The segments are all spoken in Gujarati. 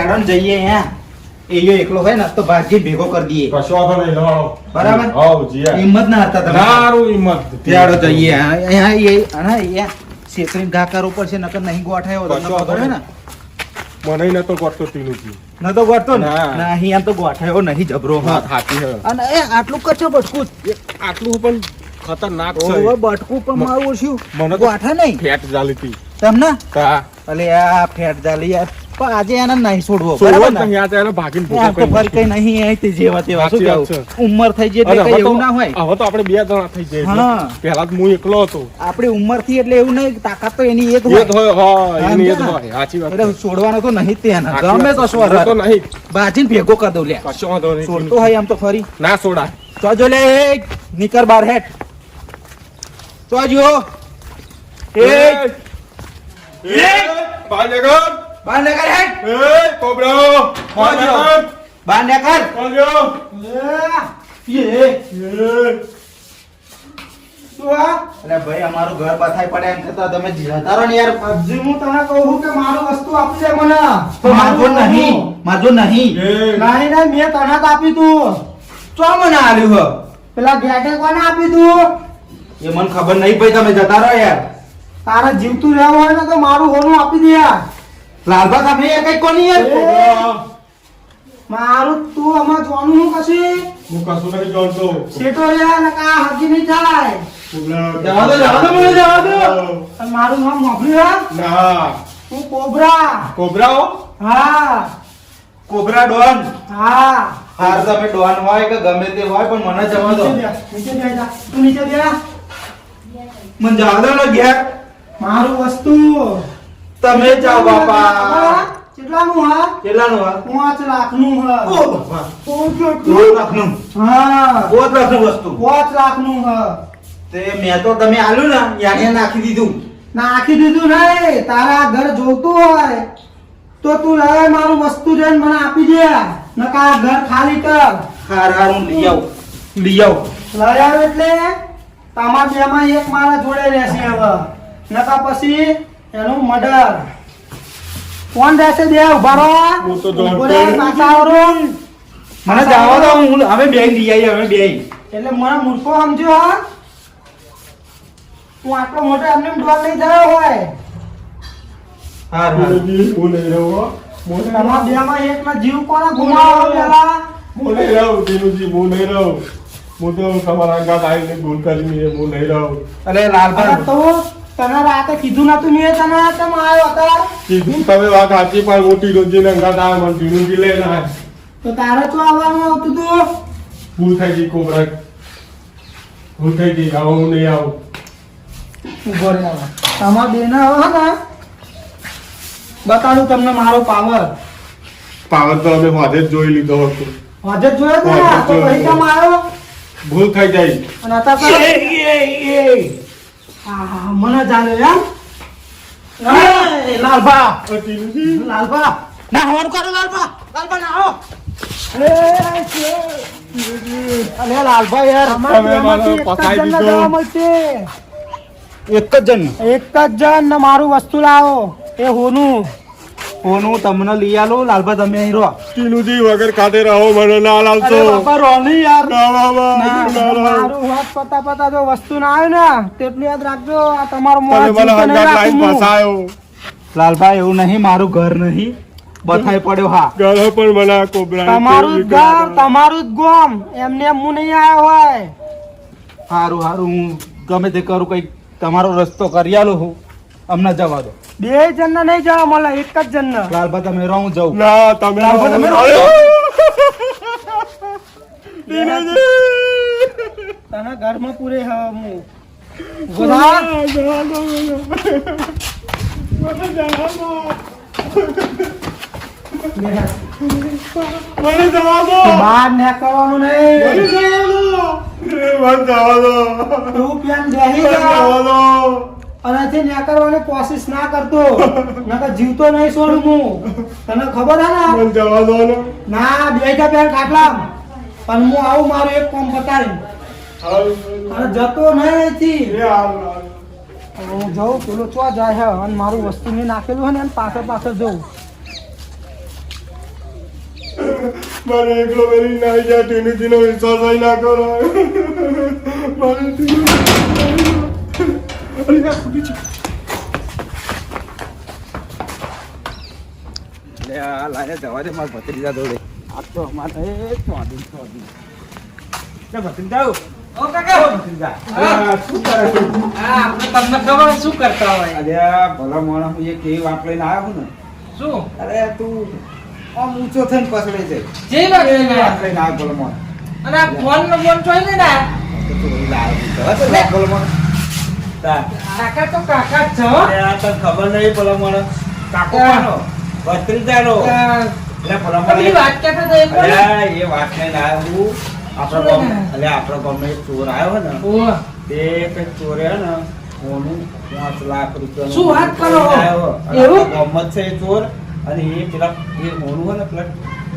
હેડો ને જઈએ અહીંયા એયો એકલો હોય ને તો ભાગી ભેગો કરી દઈએ. કશો વાંધો નહીં લો બરાબર. આવો જીયા. હિંમત ના હતા તમે. સારું હિંમત. ત્યાડો જઈએ. અહીંયા એ અને અહીંયા શેતરીને ઘા કરવો પડશે નકર નહીં ગોઠાયો તમને ખબર હે ને. મને નતો કરતો ટીનુજી ન તો ગોઠતો ને? ના. ના અહીં તો ગોઠાયો નહીં જબરો. હા થાકી હે. અને એ આટલું કચ્છો બટકુ? આટલું પણ ખતરનાક છે. ઓવે બટકું પણ મારું શું? મને તો ગોઠા નહીં? ફેટ જાલી હતી. તમને? તા અલે આ ફેટ જાલી યાર. પણ આજે એને નહીં છોડવો. ફરી કઈ નહીં તે જેવા તેવા. શું સાચી ઉંમર થઈ જાય એટલે એવું ના હોય. હવે તો આપણે બે જણા થઈ જાય હા. પહેલા તો હું એકલો હતો. આપણી ઉંમરથી એટલે એવું નહીં તાકાત તો એની એ જ એ જ હોય. હોય હા એની એ હોય સાચી વાત એટલે છોડવાનો તો નહીં તેને ગમે તો સ્વર તો નહીં. બાજીને ભેગો કરી દઉં લે. કશો વાંધો નહીં. છોડતો હોય આમ તો ફરી. ના છોડા તો જો લે નીકર બાર હેઠ. તો જો એક. એ બાજગર બાર નીકળ હેઠ એ કોબરો. બાર નીકળ. બાજો એ એ. શું આ? અલે ભાઈ અમારું ઘર બથાઈ પડે એમ થતા તમે જતા ને યાર. પબજી હું તને કહું કે મારું વસ્તુ આપશે મને. તો માજો નહીં. માજો નહીં. એ. નહીં નહીં મેં તને જ આપી તું. ચો મને આલ્યું હ? પેલા ગેટે કોને આપી તું? એ મને ખબર નહીં ભાઈ તમે જતા રહો યાર. તારે જીવતું રહેવું હોય ને તો મારું હોનું આપી દે લાલબા તમે એ કઈ કોની યાર? મારું તું અમાર જોવાનું હું કશે? હું કશું નથી જાણતો સેટો યાર ને કા હજી નહીં થાય. જવા દો, જવા દો, મને જવા દો. મારું નામ મોકલ્યું ના. હું કોબરા. કોબરાઓ હા? Cobra don. હા. હાર તમે ડોન હોય કે ગમે તે હોય પણ મને જવા દો. નીચે બે, જા. તું નીચે બે મને જવા દો ને ગેર મારું વસ્તુ. તમે જાઓ બાપા. કેટલાનું હા? કેટલાનું હા? પાંચ લાખનું ઓ બાપા પાંચ લાખનું? હા. દોઢ લાખનું વસ્તુ. પાંચ લાખનું હા. તે મેં તો તમે આલ્યું ને યાને નાખી દીધું. નાખી દીધું નહીં તારા ઘર જોતું હોય તો તું લઈ મારું વસ્તુ જઈને મને આપી દે. નકા ઘર ખાલી કર. હાર હાર લઈ આવું. લઈ આવું. લઈ આવ એટલે? તમારા બેમાં એક મારા જોડે રહેશે હવે. નકા પછી એનું મર્ડર. કોણ રહેશે બે? ઊભા રહો. હું તો. મને જાવા દો હું હવે બે લઈ આવી હવે બે એટલે મને મૂર્ખો સમજો હા. હું આટલો મોટો એમને ડોલ લઈ થયો હોય. હાર હાર. હું લઈ રહ્યો તમારા રહું. બેમાં એકના જીવ કોના ગુમાવો પેલા હું લઈ રહ્યો ટીનુજી હું લઈ રહ્યો. હું તો તમારા અંગાત આવીને ભૂલ કરીને હું લઈ રહું અરે લાલભાઈ. તો તને રાતે કીધું નતું મેં તને તમે આવ્યો હતા કીધું તમે વાત સાચી પણ હું ટીનુજીને અંગાત આવે મને ટીનુજી લઈને આવે તો તારે તો આવવાનું આવતું તું? ભૂલ થઈ ગઈ કોબરા ભૂલ થઈ ગઈ હવે હું નહીં આવું. ઊભો રહે. તમારા બેને હવે ને? બતાડું તમને મારો પાવર. પાવર તો અમે વાજે જ જોઈ લીધો હતો. જ જોયો તો જોયો, પછી કેમ આવ્યો? ભૂલ થઈ જાય અને અત્યારે હા, હા, મને ના હવાનું કરો ના આવો અરે યાર જ જણ એક જ જણ ને મારું વસ્તુ લાવો. એ હોનું. ફોન તમને લઈ આલો. લાલભાઈ તમે અહીં રહો. ટીનુજી વગર ખાતે રહો મને ના લાવતો બાપા રો નહીં યાર. ના બાબા મારું વાત પતા પતા જો વસ્તુ ના આવે ને તેટલું યાદ રાખજો. આ તમારો તમે મને જીવતો લાઈન ફસાયો. લાલભાઈ એવું નહીં મારું ઘર નહીં. બથાઈ પડ્યો હા. ઘર પણ મને કોબરા તમારું ઘર તમારું જ ગોમ. એમને એમ હું નહીં આવ્યો હોય. સારું સારું હું ગમે તે કરું કઈ તમારો રસ્તો કરી આલું હું. અમને જવા દો. બે જણને નહીં જવા મળે એક જ જણને. લાલબા તમે રહું જાવ જાઉં. ના તમે લાવો, તમે તને ઘરમાં પૂરે હા હું ગોધા મને જવા દો. બહાર નીકળવાનું મને જવા દો મને જવા દો. તું પેન બેહી જા જવા દો. અને ન્યા કરવાની કોશિશ ના કરતો નકર જીવતો નહીં છોડું હું. તને ખબર હે ને? બોલ જવા દો ના. બે જા પેન ખાટલા પણ હું આવું મારું એક કામ પતાવી અને જતો નહીં. હું જાઉં પેલો ચો જાય હે? અને મારું વસ્તુ મેં નાખેલું હે ને પાછળ પાછળ જઉં. મારે એકલો વેરી ના આવી જાય ટીનુજીનો વિશ્વાસ ના કરો. મારે ટીનુ આ લાઈને જવા દે મારા ભત્રીજા દોડે આ તો અમારે ચોંધી ચોંધી ભત્રીજા તમને ખબર શું કરતા હોય અરે ભલા માણસ વાત લઈને આવ્યો ને શું અરે તું આમ ઊંચો થઈને પસડે છે જે વાત લઈને આવ્યો ભલા માણસ અને આ ફોન નો ફોન ને ના તો લે તા. કાકા તો કાકા જ છે. આ તને ખબર નહીં ભલા માણસ કાકો કોનો? ભત્રીજાનો. એટલે ભલા આ વાત કરતા હતા એ કોણ? એ વાત લઈને આવ્યો હું. આપણા ગામ એટલે આપણા ગામમાં એક ચોર આવ્યો ને તે કંઈક ચોરે ને સોનું પાંચ લાખ રૂપિયાનું શું વાત કરો? અને એવું? આપણા છે એ ચોર. અને એ પેલા એ હે ને પેલા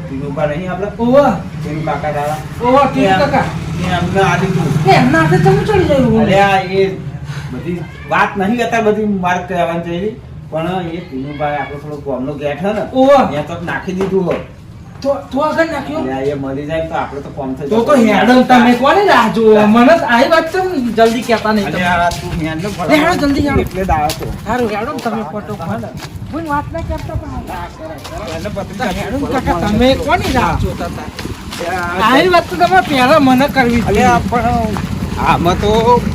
ટીનુભા નહીં આપડે ઓવા તેનું કાકા દાદા. ઓવા ટીનુ કાકા. એ અમને આ દીધું એમના હાથે તમે ચડી જાય અરે આ એ બધી વાત નહીં હતા બધી માર્ક કહેવાની છે પણ એ ટીનુભાઈ આપણો થોડો ગામનો ગેઠ હે ને ત્યાં તો નાખી દીધું હોય. તો તો આગળ નાખ્યો? એ મરી જાય તો આપણે તો કોમ થઈ તો તો હેડમ તમે કોને રાહ મને વાત જલ્દી કહેતા નહીં તમે. આ તું હેન્ડલ લે, હેડો જલ્દી હેડો. એટલે જ તો. હારું હેડમ તમે ફોટો પાડો કોઈ વાત ના કરતા પણ એને પત્રિકા હેડમ કાકા તમે કોની રાહ જોતા હતા? વાત તો તમે પહેલા મને કરવી અલે પણ આમાં તો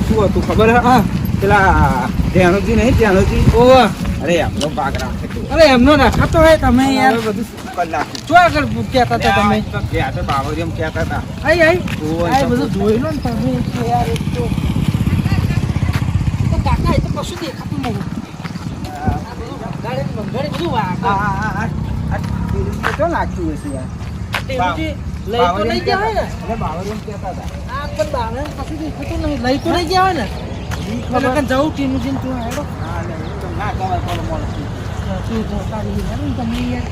શું હતું ખબર? હા. પેલા ધ્યાનોજી નહીં ધ્યાનોજી? ઓહ. અરે એમનો ભાગ રાખે અરે એમનો રાખાતો હોય તમે યાર. બધું શું કરી નાખ્યું જો આગળ કહેતા હતા તમે. તો ગયા તો કહેતા હતા. આઈ આઈ. બધું જોઈ લો ને તમે. યાર એક તો કાકા એ તો કશું દેખાતું નહીં. હશે યાર. ટેલુજી લઈ તો ગયા હોય ને? અરે બાવરિયમ કહેતા હતા. આ પણ બાવળે કશું દેખાતું નહીં. લઈ તો નહીં ગયા હોય ને? કે જવું ટીનુજીને તું હેડો. ના કહેવાય પેલો માણસ. તું રહી હેડો તમે યાર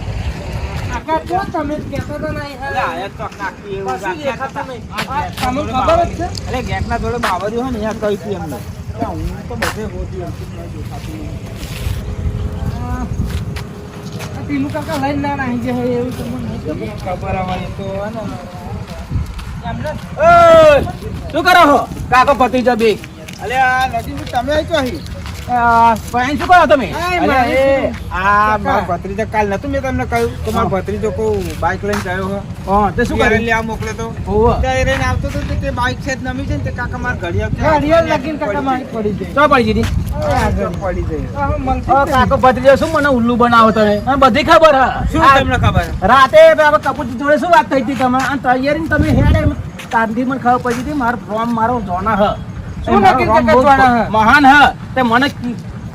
કાકા તો તમે કહેતા હતા ને તો એવું રાખતા તમને ખબર જ છે? ગેટના બાવરિયું હોય અહીંયા કહી હતી એમને હું તો બધે હોતી જ નહીં દેખાતું નહીં. કાકા લઈને ના નાહી હોય એવું તમને ખબર. ખબર અમારી તો હે ને. એમને શું કરો છો કાકો ભત્રીજા બે અલે આ નજીક તમે આવી અહીં? ભાઈ શું કરો તમે? આ મારો ભત્રીજા કાલ નતું મેં તમને કહ્યું કે મારો ભત્રીજો કોઈ બાઇક લઈને ગયો હો તે ઘેરે લેવા મોકલે તો. ત્યાં રહીને આવતો તો તે બાઇક છે નમી છે ને તે કાકા માર ઘડિયાળ છે. ઘડિયાળ લાગીને કાકા મારી પડી જાય. તો પડી ગઈ પડી જાય. કાકો ભત્રીજો શું મને ઉલ્લુ બનાવો તમે? બધી ખબર હા. શું તમને ખબર? રાતે કપૂર જોડે શું વાત થઈ હતી તમે? તૈયારી તમે હેડે તાંધી મને ખબર પડી હતી મારો ફોર્મ મારો જોના હ. શું નક્કી? મહાન હ. તે મને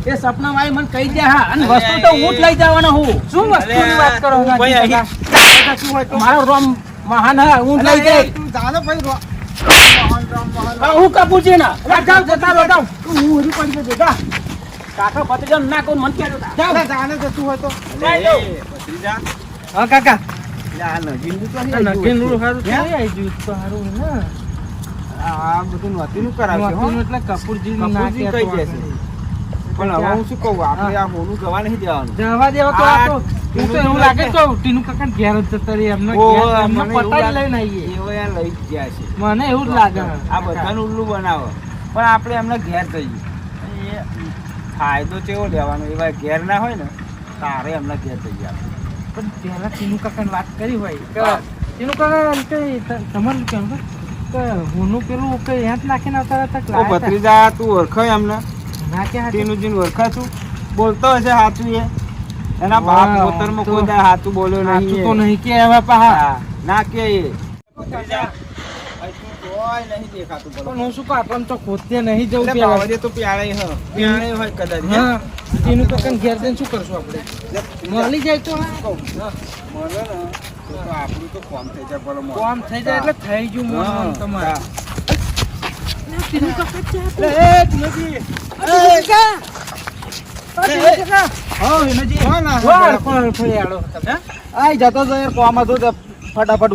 એ સપના માં મને કહી દે હા. અને વસ્તુ તો હું જ લઈ જવાનો હું. શું વસ્તુની વાત કરો તું? મારો રોમ મહાન હ હું જ લઈ જાય તું જાને ભાઈ હું મોહન રામ, મોહન રામ. હવે હું કપૂરજી ના જાવ જતા રહો જાઓ. હું ઉરી પડી જજો જા. કાકા પતજન ના કહું મને કહેજો જા. અલે, જાને જતું હોય તો. એ, ભત્રીજા, હા કાકા. આ નગીનનું તો આ અહીં હારું? થઈ આવી ગયું તો હારું ને. આ બધું નહોતીનું કરાવશે, હો. એટલે કપૂરજીનું કપૂરજી કહી દેશે. પણ હવે હું શું કહું આપણે આ હોનું જવા નહીં દેવાનું. જવા દેવા તો આ તો હું તો એવું લાગે તો ટીનુ કાકા ઘેર જ જતા રહી એમને એવું પટાઈ લઈને આવીએ. એવો યાર લઈ ગયા છે. મને એવું જ લાગે. આ બધાનું ઉલ્લું બનાવો. પણ આપણે એમને ઘેર જઈએ. ફાયદો કેવો લેવાનો એવા ઘેર ના હોય ને તારે એમના ઘેર થઈ ગયા પણ પહેલા ટીનુ કાકાને વાત કરી હોય. કે. ટીનુ કાકા કે કેમ હુંનું પેલું કે યાદ નાખીને આવતા હતા ઓ હતા? ભત્રીજા તું ઓળખાય એમને? ના કે હાચું? ટીનુજીને ઓળખા છું બોલતો હશે સાચું એ. એના બાપ પોતરમાં કોઈ દાડે સાચું બોલ્યો હાચું નહીં તો નહીં કે હવે પાહા. ના કે એ. ભત્રીજા, મળી જાય તો. હા. મળે ને. તો આપણું તો કોમ થઈ જાય બોલો મોં. થઈ જાય એટલે થઈ ગયું મોન તમારે એ હતો ફટાફટ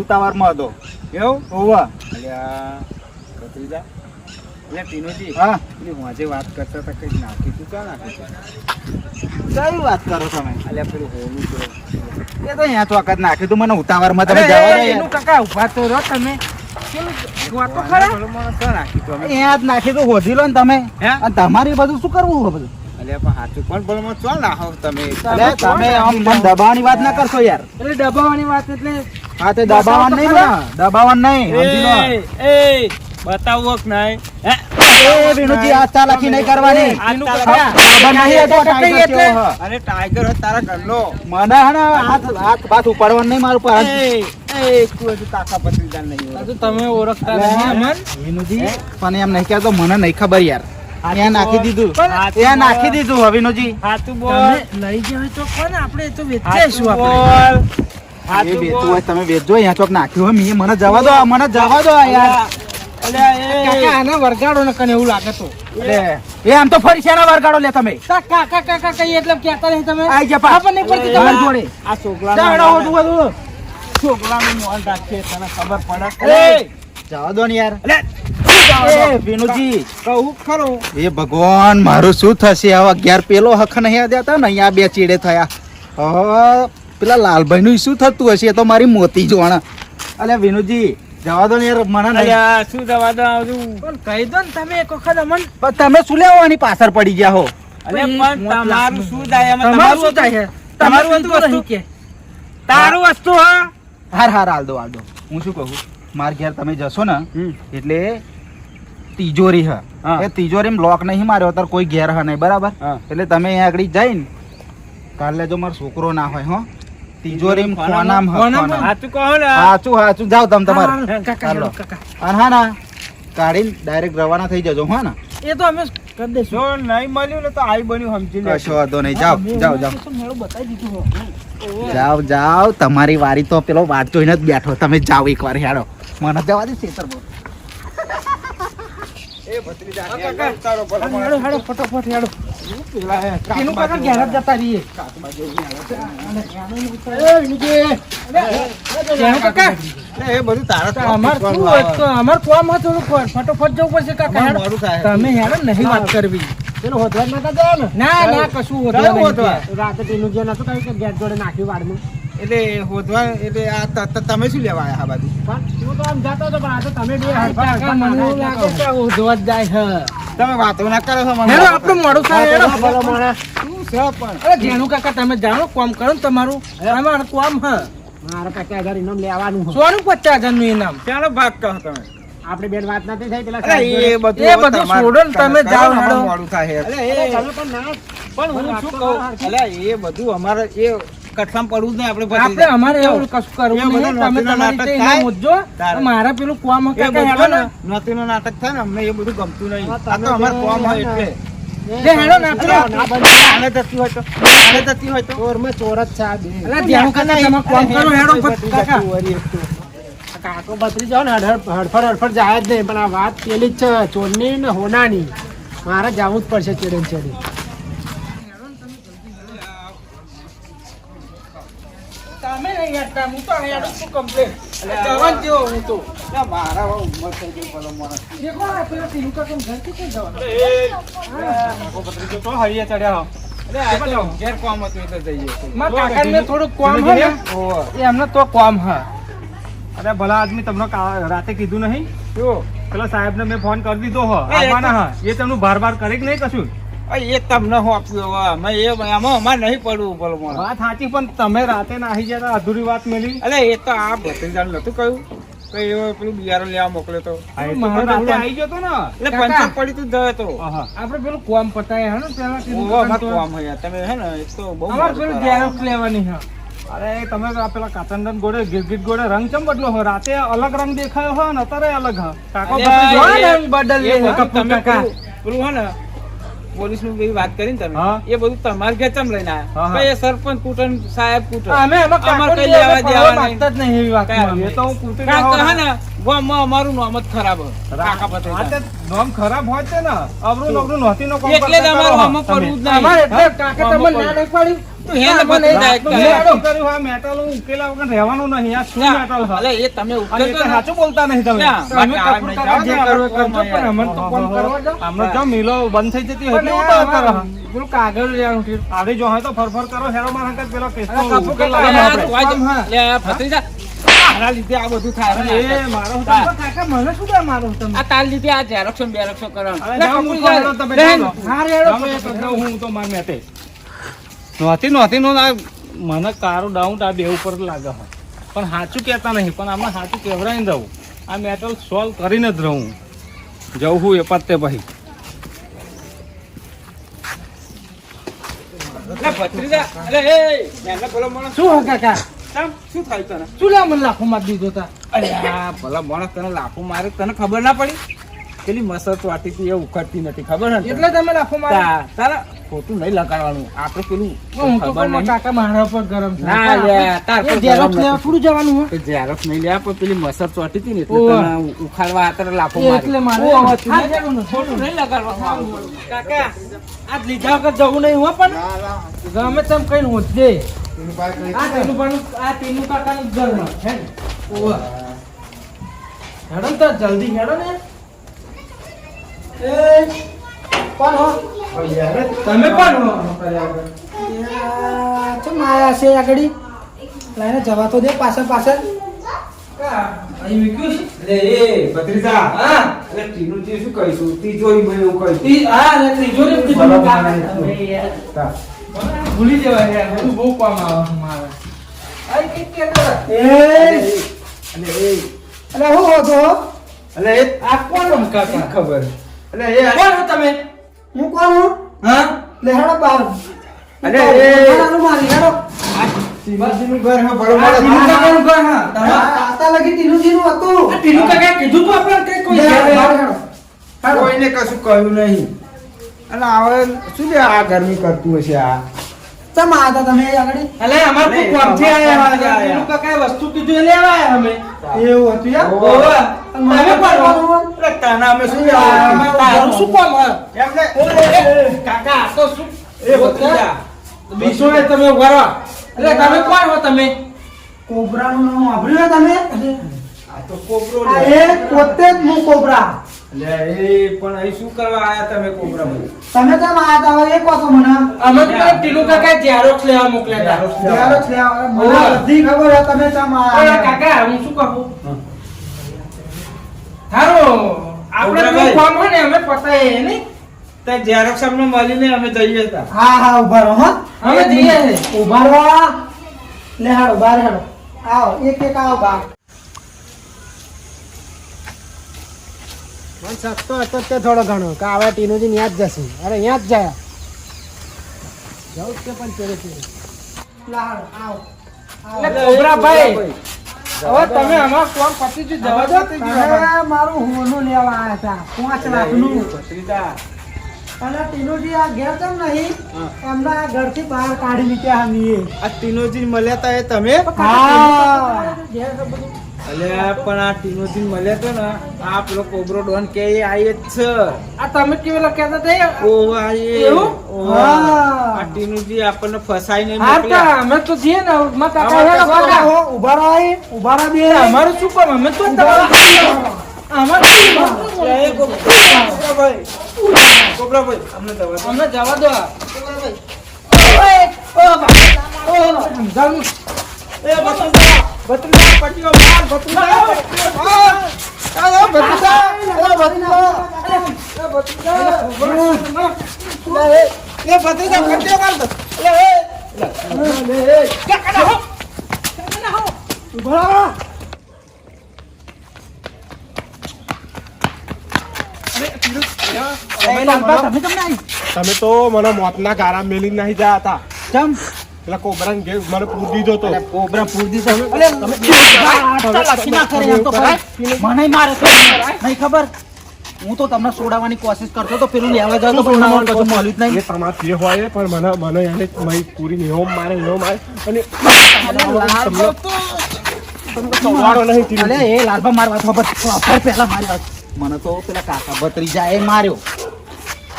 એવું? હોવા. અલ્યા ભત્રીજા. એટલે ટીનુજી હા. પેલી મોજે વાત કરતા હતા કઈ નાખી તું ક્યાં નાખી કઈ વાત કરો તમે? અલ્યા પેલું તો એ તો અહીંયા નાખ્યું તું મને ઉતાવળમાં તમે જવા. એનું કાકા ઊભા તો રહો તમે. હે? તમારી બધું શું કરવું બધું? દબાવવાની વાત ના કરશો યાર. એટલે દબાવવાની વાત એટલે હા તે દબાવવાનું નહીં દબાવવાનું નહીં બતાવો કે નહીં? એ વિનુજી કરવાની. ટાઈગર હ. તારા મને હે હાથ હાથ બાથ ઉપાડવાનું નહીં મારું પર એ એ તું હજુ કાકા પત્રીદાર નહીં હોય. હજુ તમે ઓળખતા વિનુજી પણ એમ નહીં કહેતો મને નહીં ખબર યાર. ત્યાં નાખી દીધું. ત્યાં નાખી દીધું હવે વિનુજી હાચું બોલ. લઈ ગયા હોય તો આપણે તો આપણે. હોય તમે વેચજો અહીંયા ચોક નાખ્યું હોય મેં મને જવા દો મને જવા દો યાર. કાકા આને વરગાડો ને કને એવું લાગે તો. એ આમ તો ફરી શેના વરગાડો લે તમે? કાકા કાકા કઈ એટલે કહેતા નહીં તમે? આઈ જા પા. નહીં પડતી તમારી તમારી? જોડે. આ છોકરાનું ચાલો હોતું બધું. છોકરાનું મોઢું રાખીએ તને ખબર પડે. અરે, જવા દો ને યાર. અલ્યા, એ ખરું. એ ભગવાન મારું શું થશે? હવે અગિયાર પેલો હક નહીં દેતા ને? અહીંયા બે ચીડે થયા. પેલા લાલભાઈ નું શું થતું હશે? એ તો મારી મોતી જોણ અલ્યા વિનુજી જવા દો ને યાર મને નહીં. શું દવા દો આવતું પણ કહી દો ને તમે એક વખત અમન. તમે શું લેવા આની પાછળ પડી ગયા હો? અલ્યા પણ તમારું શું થાય એમાં તમારું શું થાય તમારું તમારું હતું હતું વસ્તુ? નહીં કે તારું વસ્તુ હા? હાર હાર હાલ દો હાલ દો. હું શું કહું? માર ઘેર તમે જશો ને એટલે તિજોરી હ. હા. એ તિજોરી લોક નહીં માર્યો અત્યારે કોઈ ઘેર હ નહીં બરાબર? એટલે તમે અહીંયા આગળ જઈને કાલે જો મારો છોકરો ના હોય હો. તિજોરીમાં કોનામ ખોનામ હ ખોનામાં? ખોનામ. સાચું કહો ને. હાચું હાચું. જાવ તમ તમારે. કાકા. કાકા હા ના કાઢીને ડાયરેક્ટ રવાના થઈ જજો હા ને. એ તો અમે કરી દેશું જો નહીં મળ્યું ને તો આઈ બન્યું સમજી લે. કશો વાંધો નહીં. જાઓ જાવ જાવ એવું જાઓ. મેળો બતાવી દીધું હો. જાઓ જાઓ. તમારી વારી તો પેલો વાત જોઈને જ બેઠો. તમે જાઓ એકવાર હેડો. મને જવા દે છેતર બહુ. એ ભત્રીજા, એ લઈ તારો ભલો હેડો, માણસ. હેડો, ફટોફટ. પેલા જવું પડશે. તમે હેડો નહીં વાત કરવી પેલો કશું હોદવા? રાતે તેનું જે નતું કહ્યું ગેટ જોડે નાખ્યું વાળનું એટલે હોદવા એટલે આ તમે શું લેવા આયા આ બાજુ તો આમ જતો હતો પણ આ તો તમે બે હરખા હરખા મને એવું લાગે કે હોદવા જ જાય છે. તમે વાતો ના કરો છો મને. હેડો મોડું થાય હેડો. ભલો માણસ. શું છે પણ? અરે જેનું કાકા તમે જાણો કોમ કરો ને તમારું. અમારું કોમ હ મારા પચાસ હજાર ઇનામ લેવાનું સોનું પચાસ હજારનું ઇનામ. ચાલો ભાગ કહો તમે. આપણે બેન વાત નથી થઈ પેલા એ બધું એ બધું છોડો ને તમે જાઓ ને, હેડો. અમારું મોડું થાય અરે એ પણ ના પણ હું શું કહું? એટલે એ બધું અમારે એ કઠલામ પડવું જ નહીં આપણે આપણે અમારે એવું કશું કરવું નહીં તમે તમારી રીતે એને ઇનામ મારા પેલું કોમ કાકા હેડો ને ને. નાટક થાય ને અમને એ બધું ગમતું નહીં. આ તો અમાર કોમ હોય એટલે. જે હેડો ને આને જતી હોય તો આને જતી હોય તો. ચોરમાં ચોર જ છે આ બે. અલા, જેનું કાકા તમે કોમ કરો હેડો કાકા. કાકો બત્રી જાવ ને હડફડ હડફડ હડફડ જાય જ નહીં પણ આ વાત પેલી જ છે ચોરની ને હોનાની. મારે જવું જ પડશે ચેડે ચેડે તમે હું તો હેડું છું complete. જવાન જેવો હું તો. ના, મારા ઉંમર થઈ ગઈ ભલો માણસ. દેખો આ પેલો ટીનું કાકાનું ઘર કેટલું જવાનું? અરે આ તો કોમ હતું એટલે જઈએ મારા કાકાને થોડુંક કોમ હોય ને, ઓહો. એ એમને તો કોમ હ અરે ભલા આદમી તમને રાતે કીધું નહીં પેલા સાહેબ ને મેં ફોન કરી દીધો હો એ, એ હા એ તમને બાર બાર કરે કે નહીં કશું એ તમને હું આપ્યું હવે અમે એ આમાં અમારે નહીં પડવું ભલો વાત સાચી પણ તમે રાતે નાહી ગયા તા, અધૂરી વાત મળી અલે એ તો આ ભત્રીજાને નતું કહ્યું કે એવો પેલું લેવા મોકલ્યો તો. આવી ગયો ને. એટલે. પડી તું જયો તો. આપણે પેલું કોમ પતાય હે ને પેલા. કોમ હે તમે હે ને એક તો બહુ અમારે પેલું. લેવાની હે. અરે તમે પેલા કાતંડન ગોળે ગિરગિટ ગોળે રંગ ચમ બદલો હો? રાતે અલગ રંગ દેખાયો હો ને અત્યારે અલગ હા. કાકો. પેલું- પેલું હે ને પોલીસનું બી વાત કરીને તમે. એ બધું તમારે ઘેર ચમ લઈને એ સરપંચ કુટન સાહેબ કુટન અમે અમારે કઈ લેવા દેવા માંગતા જ નહીં એવી વાત એ તો હું કુટન કારણ કે રહ્યો હે ને ગામમાં અમારું નામ જ ખરાબ. કાકા પતે નામ ખરાબ હોય છે ને. અવરું નોકરું નહોતી નો એટલે જ અમારું કરો. કરવું જ નહીં. અમારે એટલે કાકા તમને ના કોઈ- બંધ થઈ જતી પેલું કાગળ લેવાનું જો હોય તો ફરફર કરો હેરો મારા હાથે પેલો કેસ ભત્રીજા, લીધે આ બધું થાય એ મારો કાકા મને શું કામ મારો તમે? આ તાર લીધે આ ઝેરોક્ષો ને બેરોક્ષો કરવાનું. અરે લે, જાઓ, કપૂર મૂકો જા. હેડો તમે લે, જાઓ. હા રેડો ગમે તો જાઉં હું તો માર મેતે નહોતી નહોતી નો મને કારું ડાઉટ આ બે ઉપર લાગે હોય પણ સાચું કહેતા નહીં પણ આમાં સાચું કહેવરાઈને રહું. આ મેટલ સોલ્વ કરીને જ રહું. જવું હું એ પત્તે પછી. માણસ શું કાકા? શું થાય તને? શું લે મને લાખો માર દીધો તા? અરે ભલા માણસ તને લાફો મારે તને ખબર ના પડી? પેલી મસર વાટી હતી એ ઉખડતી નથી ખબર ને એટલે તમે લાખો મારા. તારા ખોટું નહીં લગાડવાનું. આપણે પેલું હું તો ખબર પણ નહીં. કાકા મારા પર ગરમ છે ના લે, તાર પર લેવા થોડું જવાનું હોય? તો નહીં લે પણ પેલી મસર ચોટી હતી ને એટલે તને ઉખાડવા આતર લાફો મારે. એટલે મારે. હા, ખોટું નહીં લગાડવાનું. કાકા આ લીધા વગર જવું નહીં હો પણ. ગમે તેમ કઈ હોજે આ તેનું પણ આ તેનું કાકાનું ઘર હે ને? ઓવે. હેડો તો જલ્દી હેડો ને. કોણ હો. તમે કોણ હો. ચમ આયા છે આગળ? લઈને જવા તો દે પાછળ પાછળ. ભૂલી જવાય યાર બધું બહુ કામ આવે મારે. અરે, હું હતો? અરે, એ, આ કોણ કાકા ખબર. અરે, એ, કોણ હો તમે? હું કોણ હું? હા? લે હેડો બહાર અરે, એ. હેડો મારી હેડો ટીનુજીનું ઘર હા, બરોબર. આ ટીનુ ઘર હા તમારા તાતા લગી ટીનુજીનું હતું. કાકા કીધું તું આપણે કઈ કોઈ. કોઈને કશું કહ્યું નહીં. અને હવે શું લે આ ગરમી કરતું હશે આ? તમે આગળ? અલે અમાર કોઈ કોમથી આયા કોમથી હતા. આયા. ટીનુ કાકાએ વસ્તુ કીધું એ લેવા આયા અમે. એવું હતું યાર? ઓવે. તમે મને કોણ? હો? કોણ? એટલે તને અમે શું આ તારું શું કામ એમને કાકા તો શું? એ. બીસો એ તમે ઊભા એટલે તમે કોણ હો તમે? કોબરાનું નામ સાંભળ્યું તમે? આ તો કોબરો એ પોતે જ હું કોબરા. લે, એ પણ અહીં શું કરવા આયા તમે કોબરામાં? તમે કેમ આયા તા એ કહો મને. અમે તો પેલા કાકા ઝેરોક્ષ લેવા મોકલ્યા હતા. ત્યારે લેવા- મને બધી ખબર છે તમે કેમ આયા કાકા હું શું કહું? હારું આપણે ઉભરા કોઈ હોય ને અમે પતાઈએ નહીં? તે ઝેરોક્ષ અમને મળીને અમે જઈએ હા હા ઊભા રહો હા. અમે જઈએ. ઊભા રહો લે હાડો બાર હાડો આવો એક એક આવો બાર. મને સસ્તો હતો તે થોડો ઘણો કે આવા ટીનુજી ન્યા જ જશે. અરે ન્યા જ જાય. જવું કે પણ ચેરે ચેરે લે આવ. એટલે કોબરાભાઈ હવે તમે અમાર કોમ પતી જ જવા દો તે જ હવે. તમે મારું હોનું લેવા આયા હતા પાંચ લાખનું. અને ટીનુજી આ ઘેર કેમ નહીં? એમના ઘરથી બહાર કાઢી લીધા હમીએ. આ ટીનુજી મળ્યા તા એ તમે? હા. ઘેર બધું અલ્યા પણ આ ટીમોથી મળ્યા તો ને આ પેલો કોબરો ડોન કે એ આઈ જ છે આ તમે કેવેલા કહેતા હતા ઓ ઓહ આ ટીનુજી આપણને ફસાઈ નહીં હા અમે તો જીએ ને મત કાકા અમારે કાકા. હો, ઊભા રહો અહીં, ઊભા રહો બે અમારું શું કામ અમે તો તમારું જવા દો ઓય, ઓ બાપા, ઓ, સમજાવું. એ ભત્રીજા, ભત્રીજા, તમે તો મને મોતના ગારા મેલી નહીં જતા. હતા કેમ? પેલા કોબરાને ગેસ મને પૂર દીધો તો કોબરા પૂર દીધો તમે લખી ના કરે એમ તો મને મારે તો નહીં ખબર. હું તો તમને છોડાવવાની કોશિશ કરતો તો પેલું લેવા જાવ તો પણ મને કશું મળ્યું જ એ નહીં તમારે જે હોય પણ મને મને એને મારી પૂરી નેહો મારે નેહો મારે. અને લાલબા તો તમને સવારો નહીં કીધું. અલે એ લાલબા મારી ખબર ખબર પહેલા મને તો પેલા કાકા ભત્રીજા એ માર્યો.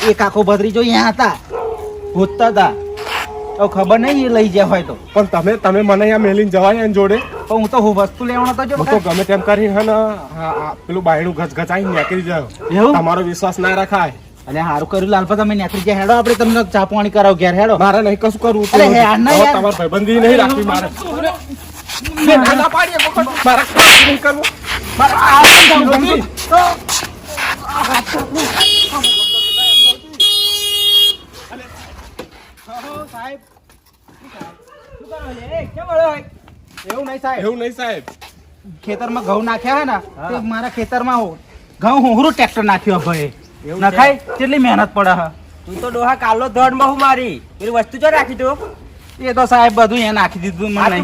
એ કાકો ભત્રીજો અહીંયા હતા. હોતતા હતા. હવે ખબર નહીં એ લઈ ગયા હોય તો. પણ તમે તમે મને અહીંયા મેલીને જવાય એની જોડે? પણ હું તો હું વસ્તુ લેવાનો તો જો તો ગમે તેમ કરી હે ને. આ- આ પેલું બાયણું ગચગચાઈ નીકળી જાય. એવું? તમારો વિશ્વાસ ના રખાય. અને સારું કર્યું લાલપા તમે નેત્રી ગયા. હેડો આપણે તમને ચા પાણી કરાવ ઘેર હેડો. મારે નહીં કશું કરવું અરે યાર, ના હવે યાર. તમાર ભાઈબંધી નહીં રાખવી મારે. બે ના પાડીએ વખત. મારા કામ નહીં કરવું. મારા આ ભાઈબંધી. એવું નહીં સાહેબ. એવું નહીં સાહેબ. ખેતરમાં ઘઉં નાખ્યા હે ને તે મારા ખેતરમાં હો- ઘઉં હોહરું ટ્રેક્ટર નાખ્યો ભાઈ. નખાય કેટલી મહેનત પડે હા તું તો ડોહા કાલો દોડમાં મારી. પેલી વસ્તુ જો રાખી તું? એ તો સાહેબ બધું એ નાખી દીધું મને.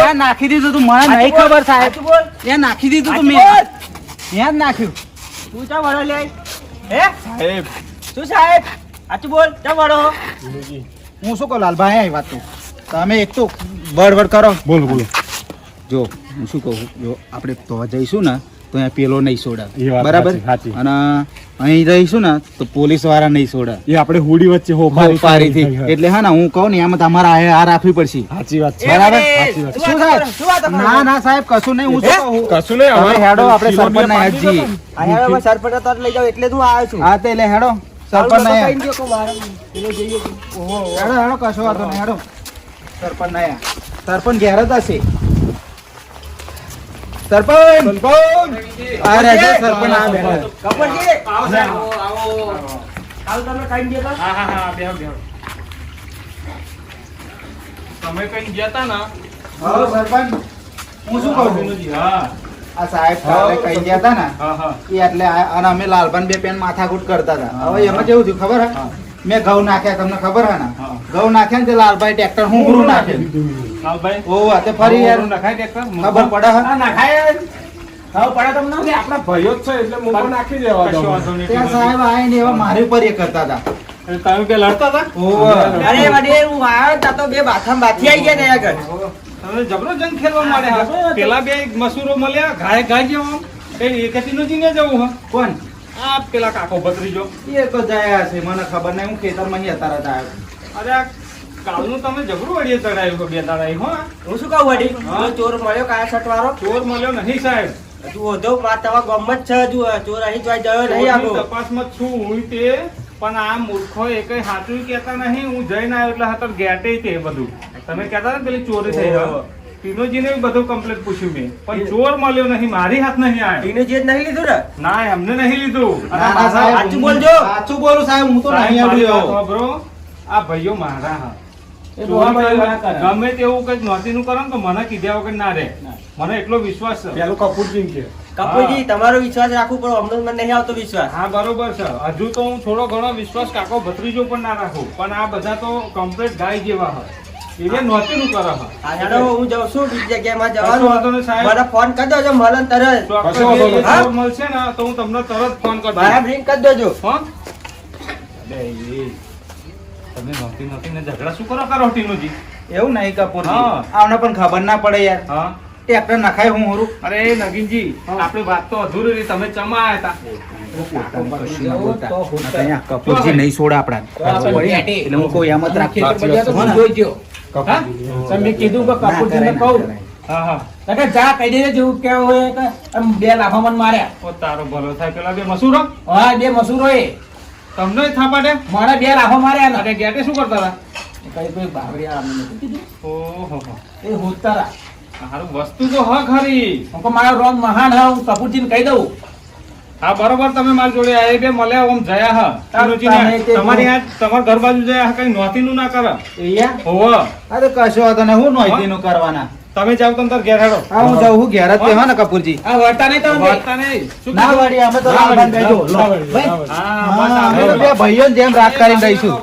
એ નાખી દીધું તું મને નહીં ખબર સાહેબ. બોલ. એ નાખી દીધું તું મેં. એ જ નાખ્યું. તું ચા વડો લે? હે? સાહેબ. શું સાહેબ? સાચું બોલ ચા વડો હું શું કહું લાલભાઈ આવી વાત તું. તમે એક તો બળબડ કરો. બોલ બોલો. જો હું શું કહું? જો આપણે તો જઈશું ને તો અહીંયા પેલો નહીં છોડે બરાબર. અને અહીં રહીશું ને તો પોલીસવાળા નહીં છોડે એ આપણે હુડી વચ્ચે હો પારીથી. એટલે હા ને હું કહું ને એમાં તમારે આ આ રાખવી પડશે. સાચી વાત છે. બરાબર? સાચી વાત શું સાહેબ ના ના સાહેબ કશું નહીં. હું કશું નહીં હવે હેડો આપણે સરપંચ ના હેડ દો અહીંયા સરપંચ તો લઈ જાવ એટલે તું આવ્યો છું. હા તે લે હેડો. સરપંચ ના હેડ. હેડો હેડો હેડો કશો વાંધો નહીં હેડો. સરપંચ ના. સરપંચ ઘેર જ હશે. સરપંચ! આ રહેજો સરપંચ આ બેઠા. કપડજી કાલ તમે ખાઈ ગયા હા હા હા બેહો બેહો. તમે કઈ ગયા તા ને? સરપંચ. હું શું કહું? વિનુજી, હા. આ સાહેબ કાલે કહી ગયા હતા ને? હા હા. એ એટલે અને અમે લાલભાન બે પેન માથાકૂટ કરતા હતા. હવે એમાં કેવું થયું ખબર હે. મેં ઘઉં નાખ્યા તમને ખબર હે ને? ઘઉં નાખ્યા ને તે લાલભાઈ ટ્રેક્ટર હું ગુરુ નાખે? લાલભાઈ? ઓ આ તે ફરી યાર. નાખાય ટ્રેક્ટર? ખબર પડે હે? નખાય જ. પડે તમને? આપણા ભાઈઓ જ છે એટલે મૂકો નાખી દેવા દો. ત્યાં સાહેબ આવીને એવા મારી ઉપર એ કરતા હતા. તમે બે લડતા હતા? ઓ અરે વડે હું આવ્યો તા તો બે બાથામ બાથી આવી ગયા ને આગળ. તમે જબરો જંગ ખેલવા માંડ્યા પેલા બે મસૂરો મળ્યા ઘાય ઘાય જેવો. એ એકતીનો જીને જવું હા. કોણ? આ પેલા કાકો ભત્રીજો. એ તો જયા છે મને ખબર નહીં હું ખેતરમાં અહીં અત્યારે આવ્યો અરે કાલનું તમે જબરું વડીએ ચડાયું બે દાડા હો. હું શું કહું વડી ચોર મળ્યો કાયા છટવારો ચોર મળ્યો નહીં સાહેબ. હજુ વધો માં તમારા ગામમાં જ છે હજુ. ચોર અહીં જોઈ જયો નહીં ચોરની તપાસમાં છું હું તે પણ આ મૂર્ખો કઈ સાચું કહેતા નહીં. હું જઈને આવ્યો એટલે હાથર ગેટે તે બધું. તમે કહેતા ને પેલી ચોરી થઈ ઓહો. ટીનોજીને બધું કમ્પ્લેટ પૂછ્યું મેં. પણ ચોર મળ્યો નહીં મારી હાથ નહીં આવ્યો ટીનું જ નહીં લીધું ને? ના એમને નહીં લીધું. ના, ના, સાચું બોલજો. સાચું બોલું સાહેબ હું તો નહીં આવ્યો સાંભળો. આ ભાઈઓ મારા હા. ના. ગમે તેવું કંઈક નોતીનું કરો ને તો મને કીધા વગર ના રે મને એટલો વિશ્વાસ છે. પેલું કપૂરજી કે કપૂરજી તમારો વિશ્વાસ રાખવું પણ અમને મને નહીં આવતો વિશ્વાસ. હા બરોબર છે. હજુ તો હું થોડો ઘણો વિશ્વાસ કાકો ભત્રીજો પણ ના રાખું. પણ આ બધા તો કમ્પ્લેટ ગાય જેવા હોય. એટલે નોતીનું કરે હા, હા હું જાઉં છું બીજી જગ્યામાં કશો વાંધો નહીં, જવાનું મને ફોન કરી દેજો મળે તરત. ચોક્કસ કશો વાંધો જે નહીં. ચોર મળશે ને તો હું તમને તરત ફોન કરી મારા રિંગ કરી દેજો. હો તમે નોતી નોતીને ઝઘડા શું કરો કરો ટીનુજી? એવું નહીં. પણ ખબર ના પડે યાર. હા. ટ્રેક્ટર નખાય હું હોરું. અરે નગીનજી આપણી વાત તો અધૂરી રહી તમે ચમા હતા. કપૂરજી નહીં છોડે આપડા એટલે હું કોઈ એમ જ રાખી હા? તમે કીધું કે કપૂરજીને કહું. હા હા. જા કહી દેજે જેવું કેવું હોય કે એમ બે લાફા મન માર્યા. ઓ તારો ભલો થાય પેલા બે મસૂરો? હા બે મસૂરો એ. તમને થાપાડે મારા બે લાફા માર્યા અને ગેટે શું કરતા હતા? કઈ કોઈ અમને નથી કીધું. ઓહો. એ હોતા રા સારું વસ્તુ તો હ ખરી હું મારો રોંગ મહાન હા હું કપૂરજીને કહી દઉં. હા બરોબર તમે મારી જોડે આ બે મળ્યા ઓમ જયા હા. તમે તમારી આ તમાર ઘર બાજુ જયા હા કઈ નોતીનું ના કરે. અહીંયા હોવ. અરે કશો વાંધો નહીં હું નોઈતીનું કરવાના. તમે જાવ તમ તાર ઘેર હેડો. હા હું જાઉં હું ઘેર જ તે હો? ને કપૂરજી. આ વર્તા નહીં તમે વર્તા નહીં. શું ના? વળી અમે તો ના બેઠો ભાઈ, હા, આવે. અમે તો બે ભાઈઓ જેમ રાત કરીને રહીશું.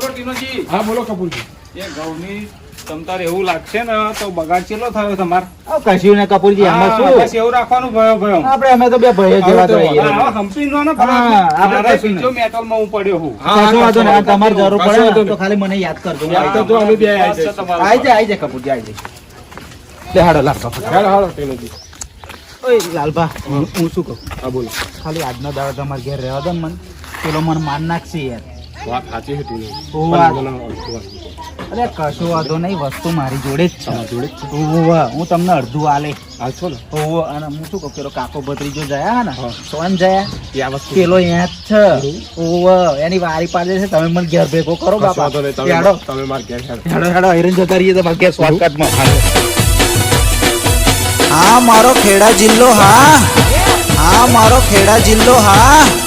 હા બોલો કપૂરજી. એ ઘઉંની તમ તારે એવું લાગશે ને તો બગાડ ચેલો થયો તમાર? કશું ને કપૂરજી એમાં શું? બસ એવું રાખવાનું ભયો ભયો આપણે અમે તો બે ભયો જેવા તો. હંપી નો ને આપણે બીજો નહીં. મેટલમાં હું પડ્યો હું. કશો વાંધો ને તમારે જરૂર પડે તો ખાલી મને યાદ કરજો. યાદ. તો અમે બે આવી જઈશું. તમારું. જાય આવી જાય કપૂરજી આવી જાય. લે હાડો કપૂર હાડો હાલો ટીનુજી ઓય લાલભા હું. હું શું કહું? હા બોલો. ખાલી આજનો દાડો તમારે ઘેર રહેવા દો ને મને. પેલો મને માન નાખશે યાર. વાત સાચી હતી. અરે કશો વાંધો નહીં વસ્તુ મારી જોડે જ છે. જોડે જ છે? હું તમને અડધું આલે. હાલશો ને? ઓહો અને હું શું કહું પેલો કાકો ભત્રીજો જયા ને સોન જયા. વસ્તુ. પેલો અહીંયા જ છે. ઓહો એની વારી પાડે છે તમે મને ઘેર ભેગો કરો બાપા. હેડો. તમે મારા ઘેર હેડો. હેડો હિરણ જતા રહીએ તમારે ઘેર શોર્ટકટમાં હા મારો ખેડા જિલ્લો હા. હા મારો ખેડા જિલ્લો હા. મારો